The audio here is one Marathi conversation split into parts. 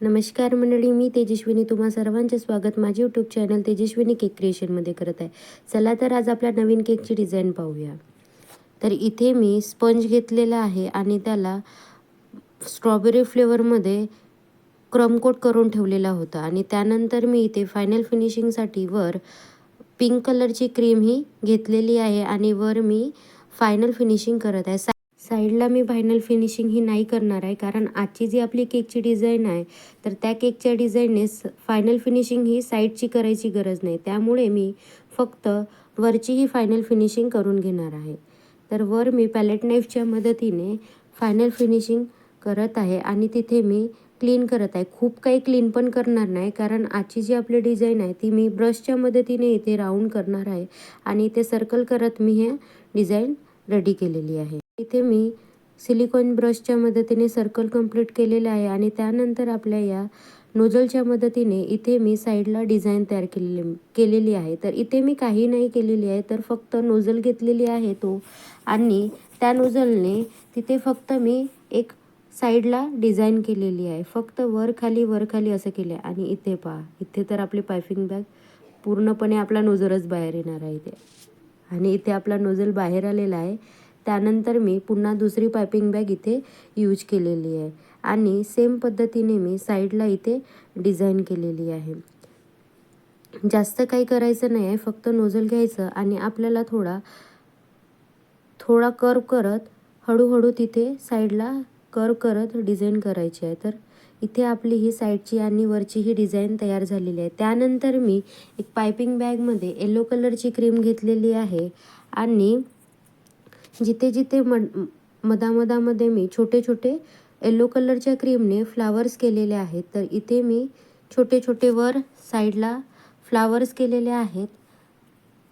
नमस्कार मंडळी मी तेजस्विनी. तुम्हा सर्वांचे स्वागत. माझे यूट्यूब चॅनल तेजस्विनी केक क्रिएशनमध्ये करत आहे. चला तर आज आपल्या नवीन केकची डिझाईन पाहूया. तर इथे मी स्पंज घेतलेला आहे आणि त्याला स्ट्रॉबेरी फ्लेवरमध्ये क्रमकोट करून ठेवलेला होता. आणि त्यानंतर मी इथे फायनल फिनिशिंगसाठी वर पिंक कलरची क्रीम ही घेतलेली आहे आणि वर मी फायनल फिनिशिंग करत आहे. सा साईडला मी फायनल फिनिशिंग ही नाही करणार आहे कारण आजची जी आपली केकची डिझाईन आहे तर त्या केकच्या डिझाईनने फायनल फिनिशिंग ही साईडची करायची गरज नाही. त्यामुळे मी फक्त वरची ही फायनल फिनिशिंग करून घेणार आहे. तर वर मी पॅलेट नाईफच्या मदतीने फायनल फिनिशिंग करत आहे आणि तिथे मी क्लीन करत आहे. खूप काही क्लीन पण करणार नाही कारण आजची जी आपली डिझाईन आहे ती मी ब्रशच्या मदतीने इथे राऊंड करणार आहे आणि इथे सर्कल करत मी हे डिझाईन रेडी केलेली आहे. इथे मी सिलिकॉन ब्रशच्या मदतीने सर्कल कंप्लीट केलेलं आहे आणि त्यानंतर आपल्या या नोजलच्या मदतीने इथे मी साईडला डिझाईन तयार केलेली केलेली आहे. तर इथे मी काही नाही केलेली आहे तर फक्त नोजल घेतलेली आहे तो. आणि त्या नोजलने तिथे फक्त मी एक साईडला डिझाईन केलेली आहे. फक्त वर खाली वर खाली असं केलं आहे आणि इथे पहा इथे तर आपली पायफिंग बॅग पूर्णपणे आपला नोजलच बाहेर येणार आहे इथे. आणि इथे आपला नोजल बाहेर आलेला आहे. त्यानंतर मी पुन्हा दुसरी पायपिंग बॅग इथे यूज केलेली आहे. आणि सेम पद्धतीने मी साईडला इथे डिझाईन केलेली आहे. जास्त काही करायचं नाही आहे फक्त नोझल घ्यायचं आणि आपल्याला थोडा थोडा कर्व करत हळूहळू तिथे साईडला कर्व करत डिझाईन करायची आहे. तर इथे आपली ही साईडची आणि वरची ही डिझाईन तयार झालेली आहे. त्यानंतर मी एक पायपिंग बॅगमध्ये येलो कलरची क्रीम घेतलेली आहे. आणि जिथे जिथे मड मधामधामध्ये मी छोटे छोटे येलो कलरच्या क्रीमने फ्लावर्स केलेले आहेत तर इथे मी छोटे छोटे वर साईडला फ्लावर्स केलेले आहेत.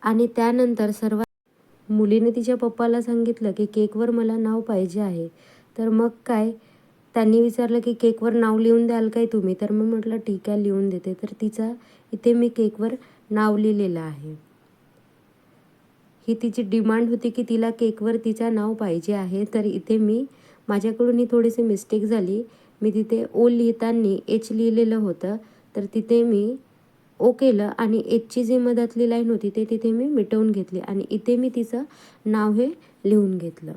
आणि त्यानंतर सर्व मुलीने तिच्या पप्पाला सांगितलं की केकवर मला नाव पाहिजे आहे. तर मग काय? त्यांनी विचारलं की केकवर नाव लिहून द्याल काय तुम्ही? तर मी म्हटलं ठीक आहे लिहून देते. तर तिचा इथे मी केकवर नाव लिहिलेलं आहे. ही तिची डिमांड होती की तिला केकवर तिचं नाव पाहिजे आहे. तर इथे मी माझ्याकडून ही थोडीशी मिस्टेक झाली. मी तिथे ओ लिहिताना एच लिहिलेलं होतं. तर तिथे मी ओ केलं आणि एचची जी मधातली लाईन होती ते तिथे मी मिटवून घेतली आणि इथे मी तिचं नाव हे लिहून घेतलं.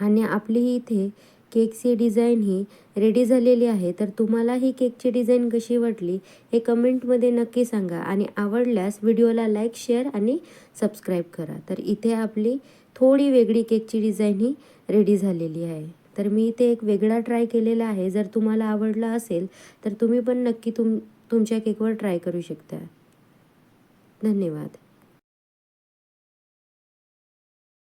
आणि आपली इथे केकची डिझाईन ही रेडी झालेली आहे तर तुम्हाला ही केकची डिझाईन कशी वाटली हे कमेंटमध्ये नक्की सांगा. आणि आवडल्यास व्हिडिओला लाईक शेअर आणि सबस्क्राईब करा. तर इथे आपली थोडी वेगळी केकची डिझाईन ही रेडी झालेली आहे. तर मी इथे एक वेगळा ट्राय केलेला आहे. जर तुम्हाला आवडला असेल तर तुम्ही पण नक्की तुम तुमच्या केकवर ट्राय करू शकता. धन्यवाद.